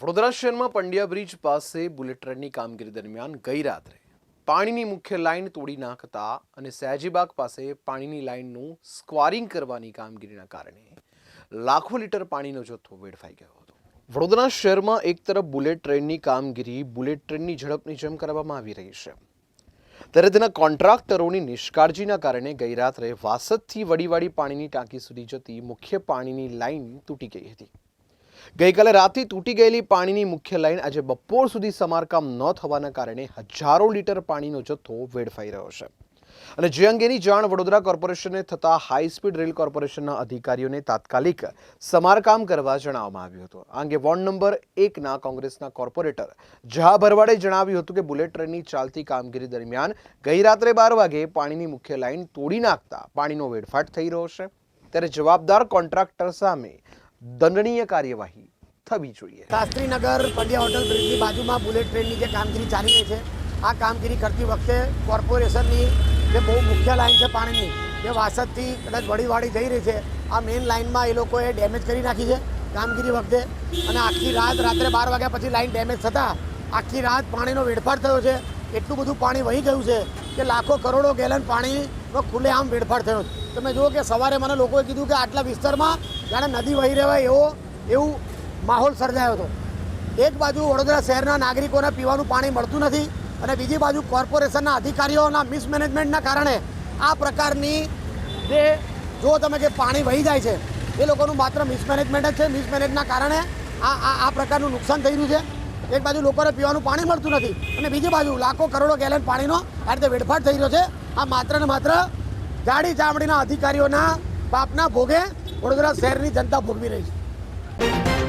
વડોદરા શહેરમાં પંડ્યા બ્રિજ પાસે બુલેટ ટ્રેનની કામગીરી દરમિયાન ગઈ રાત્રે પાણીની મુખ્ય લાઇન તોડી નાખતા અને સયાજીબાગ પાસે પાણીની લાઇનનું સ્ક્વારિંગ કરવાની કામગીરીના કારણે લાખો લીટર પાણીનો જથ્થો વેડફાઈ ગયો હતો. વડોદરા શહેરમાં એક તરફ બુલેટ ટ્રેનની કામગીરી બુલેટ ટ્રેનની ઝડપની જેમ કરવામાં આવી રહી છે. ત્યારે તેના કોન્ટ્રાક્ટરોની નિષ્કાળજીના કારણે ગઈ રાત્રે વાસદથી વડીવાડી પાણીની ટાંકી સુધી જતી મુખ્ય પાણીની લાઇન તૂટી ગઈ હતી. ગઈકાલે રાતથી તૂટી ગયેલી પાણીની મુખ્ય લાઇન આજે બપોર સુધી સમારકામ ન થવાના કારણે હજારો લીટર પાણીનો જથ્થો વેડફાઈ રહ્યો છે. અને જે અંગેની જાણ વડોદરા કોર્પોરેશનને થતા હાઈ સ્પીડ રેલ કોર્પોરેશનના અધિકારીઓને તાત્કાલિક સમારકામ કરવા જણાવવામાં આવ્યું હતું. આ અંગે વોર્ડ નંબર એકના કોંગ્રેસના કોર્પોરેટર જહા ભરવાડે જણાવ્યું હતું કે બુલેટ ટ્રેનની ચાલતી કામગીરી દરમિયાન ગઈ રાત્રે બાર વાગે પાણીની મુખ્ય લાઇન તોડી નાખતા પાણીનો વેડફાટ થઈ રહ્યો છે. ત્યારે જવાબદાર કોન્ટ્રાક્ટર સામે દંડનીય કાર્યવાહી થવી જોઈએ. શાસ્ત્રીનગર પંડ્યા હોટલ બ્રિજની બાજુમાં બુલેટ ટ્રેનની જે કામગીરી ચાલી રહી છે, આ કામગીરી કરતી વખતે કોર્પોરેશનની જે બહુ મુખ્ય લાઈન છે પાણીની જે વાસદથી કદાચ વડીવાડી જઈ રહી છે. આ મેઇન લાઇનમાં એ લોકોએ ડેમેજ કરી નાખી છે કામગીરી વખતે અને આખી રાત રાત્રે બાર વાગ્યા પછી લાઇન ડેમેજ થતાં આખી રાત પાણીનો વેડફાટ થયો છે. એટલું બધું પાણી વહી ગયું છે કે લાખો કરોડો ગેલન પાણીનો ખુલ્લેઆમ વેડફાટ થયો તમે જુઓ કે સવારે મને લોકોએ કીધું કે આટલા વિસ્તારમાં જાણે નદી વહી રહેવાય એવો, એવું માહોલ સર્જાયો હતો. એક બાજુ વડોદરા શહેરના નાગરિકોને પીવાનું પાણી મળતું નથી અને બીજી બાજુ કોર્પોરેશનના અધિકારીઓના મિસમેનેજમેન્ટના કારણે આ પ્રકારની જે, જો તમે જે પાણી વહી જાય છે, એ લોકોનું માત્ર મિસમેનેજમેન્ટ જ છે. મિસમેનેજના કારણે આ આ આ પ્રકારનું નુકસાન થઈ રહ્યું છે. એક બાજુ લોકોને પીવાનું પાણી મળતું નથી અને બીજી બાજુ લાખો કરોડો ગેલન પાણીનો આ રીતે વેડફાટ થઈ રહ્યો છે. આ માત્ર ને માત્ર ગાડી ચામડીના અધિકારીઓના પાપના ભોગે વડોદરા શહેરની જનતા ભોગવી રહી છે.